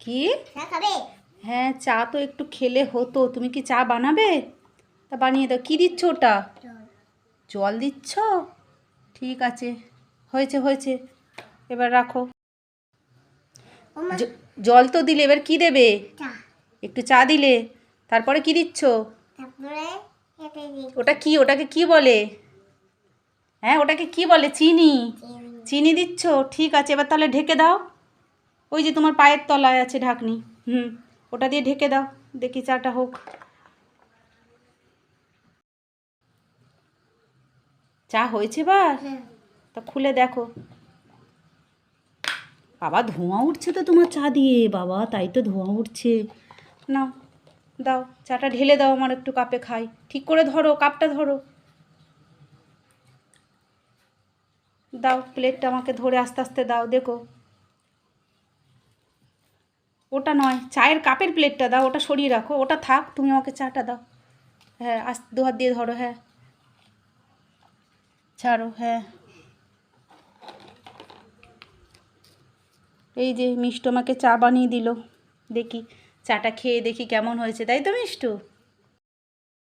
কি? হ্যাঁ চা তো একটু খেলে হতো। তুমি কি চা বানাবে? তা বানিয়ে দাও। কি দিচ্ছ ওটা? জল। দিচ্ছ? ঠিক আছে। হয়েছে হয়েছে। এবার রাখো। জল তো দিলে এবার কি দেবে? একটু চা দিলে। তারপরে কি দিচ্ছ? ওটা কি? ওটাকে কি বলে? হ্যাঁ ওটাকে কি বলে? চিনি। চিনি দিচ্ছ? ঠিক আছে। এবার তাহলে ঢেকে দাও। ওই যে তোমার পায়ের তলায় আছে ঢাকনি। হুম ওটা দিয়ে ঢেকে দাও দেখি চাটা হোক। চা হয়েছে বা হ্যাঁ। তা খুলে দেখো। বাবা ধোঁয়া উঠছে তো তোমার চা দিয়ে। বাবা তাই তো ধোঁয়া উঠছে। নাও দাও চাটা ঢেলে দাও আমার একটু কাপে খাই। ঠিক করে ধরো কাপটা ধরো। দাও প্লেটটা আমাকে ধরে আস্তে আস্তে দাও দেখো। ওটা নয়, চায়ের কাপের প্লেটটা দাও, ওটা সরিয়ে রাখো, ওটা থাক, তুমি আমাকে চাটা দাও। হ্যাঁ আস, দু হাত দিয়ে ধরো হ্যাঁ। ছাড়ো হ্যাঁ। এই যে মিষ্টু আমাকে চা বানিয়ে দিল, দেখি, চাটা খেয়ে দেখি কেমন হয়েছে, তাই তো মিষ্টু?